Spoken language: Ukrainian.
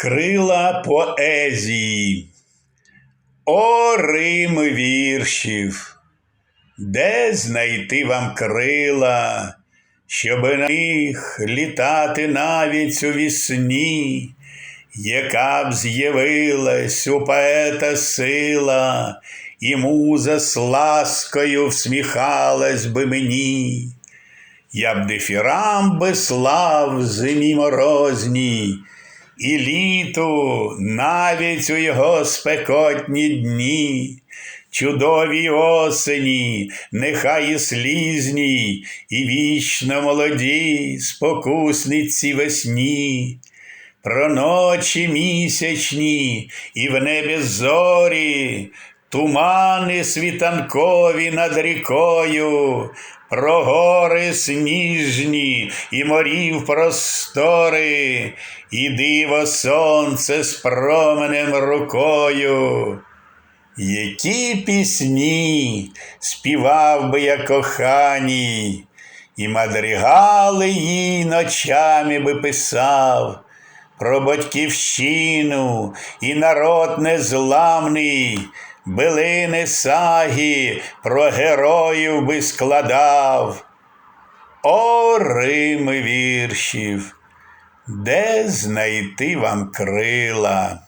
Крила поезії. О Рим віршів, де знайти вам крила, щоб на них літати навіть у вісні, яка б з'явилась у поета сила, і муза з ласкою всміхалась би мені. Я б дифірам би слав зимі морозній, і літу навіть у його спекотні дні, чудові осені, нехай і слізні, і вічно молоді, спокусниці весні. Про ночі місячні і в небі зорі, тумани світанкові над рікою, про гори сніжні і морів простори, і диво сонце з променем рукою. Які пісні співав би я коханій, і мадригали їй ночами би писав про батьківщину і народ незламний, билини саги про героїв би складав. О, Рими віршів, де знайти вам крила?